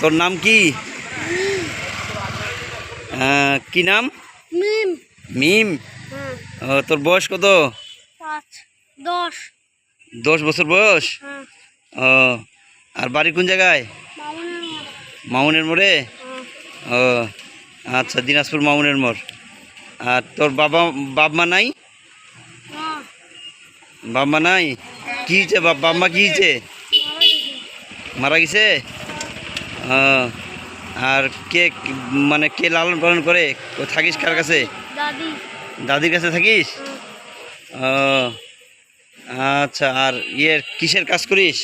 তোর নাম কি? কি নাম? মিম। মিম? হ্যাঁ। তোর বয়স কত? দশ। দশ বছর বয়স? হ্যাঁ। ও আর বাড়ি কোন জায়গায়? মামুনের মোড়ে। হ্যাঁ। ও আচ্ছা দিনাজপুর মামুনের মোড়। আর তোর বাবা বাপ মা নাই? না বাপ মা নাই? কি হয়েছে? বাপ মা কি হয়েছে? মারা গেছে? আর কে মানে কে লালন পালন করে? থাকিস কার কাছে? দাদির কাছে থাকিস? হ্যাঁ ও আচ্ছা আর ইয়ের কিসের কাজ করিস?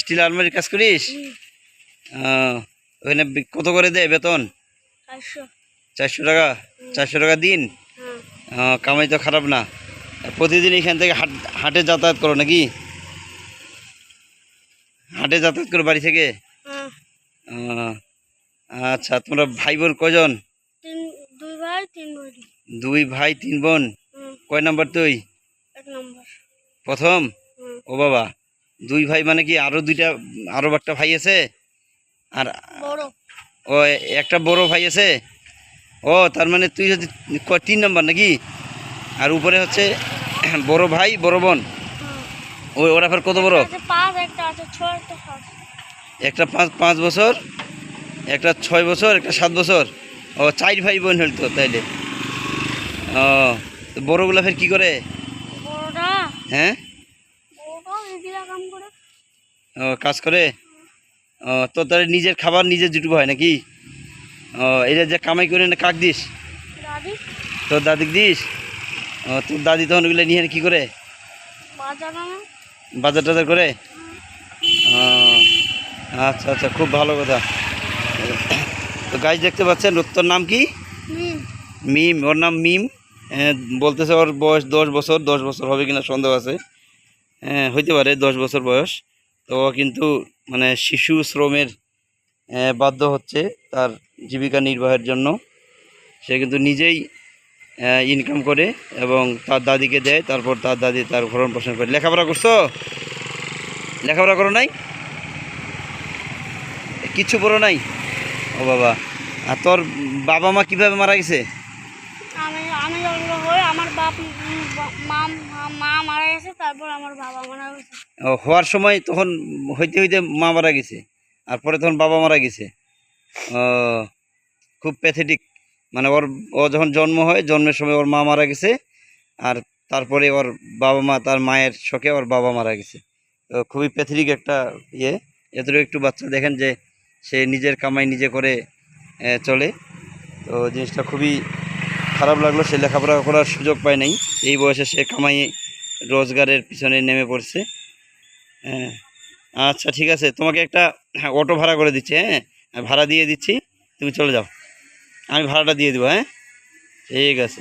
স্টিল আলমারির কাজ করিস? ওখানে কত করে দেয় বেতন? চারশো। টাকা? চারশো টাকা দিন? হ্যাঁ কামাই তো খারাপ না। প্রতিদিন এখান থেকে হাট হাটে যাতায়াত করো নাকি? হাটে যাতায়াত করো বাড়ি থেকে? হ্যাঁ। আচ্ছা তোমরা ভাই বোন কজন দুই ভাই তিন বোন। দুই ভাই তিন বোন? কয় নাম্বার তুই? প্রথম? ও বাবা দুই ভাই মানে কি আরও দুইটা আরও একটা ভাই আছে? আর ও একটা বড় ভাই আছে? ও তার মানে তুই হচ্ছে তিন নম্বর নাকি? আর উপরে হচ্ছে বড় ভাই বড় বোন? ওই ওরা ফের কত বড়? একটা পাঁচ পাঁচ বছর একটা ছয় বছর একটা সাত বছর। ও চার ভাই বোন হল তো তাইলে। ও বড়গুলা ফের কি করে? হ্যাঁ? ও কাজ করে? ও তো তাহলে নিজের খাবার নিজের জুটবো হয় নাকি? ও এটা যে কামাই করে না কাক দিস? তোর দাদিক দিস? ও তোর দাদি তখন ওগুলো নিয়ে কি করে? বাজার বাজার টাজার করে? আচ্ছা আচ্ছা খুব ভালো কথা। তো গাছ দেখতে পাচ্ছেন ওর নাম কি? মিম। ওর নাম মিম। হ্যাঁ, বলতেছে ওর বয়স দশ বছর দশ বছর হবে কিনা সন্দেহ আছে। হ্যাঁ হইতে পারে দশ বছর বয়স। তো ও কিন্তু মানে শিশু শ্রমের বাধ্য হচ্ছে তার জীবিকা নির্বাহের জন্য। সে কিন্তু নিজেই ইনকাম করে এবং তার দাদিকে দেয় তারপর তার দাদি তার ভরণ পোষণ করে। লেখাপড়া করছ? লেখাপড়া করো নাই? কিচ্ছু পড়ো নাই? ও বাবা। আর তোর বাবা মা কীভাবে মারা গেছে? আমি আমি হই আমার বাপ মা মারা গেছে তারপর আমার বাবা মারা গেছে। ও, হওয়ার সময় তখন হইতে হইতে মা মারা গেছে আর পরে তখন বাবা মারা গেছে। ও, খুব প্যাথেটিক মানে ওর ও যখন জন্ম হয় জন্মের সময় ওর মা মারা গেছে। আর তারপরে ওর বাবা মা তার মায়ের শোকে ওর বাবা মারা গেছে। তো খুবই প্যাথেটিক একটা ইয়ে। এতটুকু একটু বাচ্চা দেখেন যে সে নিজের কামাই নিজে করে চলে। তো জিনিসটা খুবই খারাপ লাগল সে লেখাপড়া করার সুযোগ পায় নাই। এই বয়সে সে কামাই রোজগারের পিছনে নেমে পড়ছে। হ্যাঁ আচ্ছা ঠিক আছে। তোমাকে একটা হ্যাঁ, অটো ভাড়া করে দিচ্ছি হ্যাঁ? ভাড়া দিয়ে দিচ্ছি। তুমি চলে যাও। আমি ভাড়াটা দিয়ে দেবো হ্যাঁ? ঠিক আছে।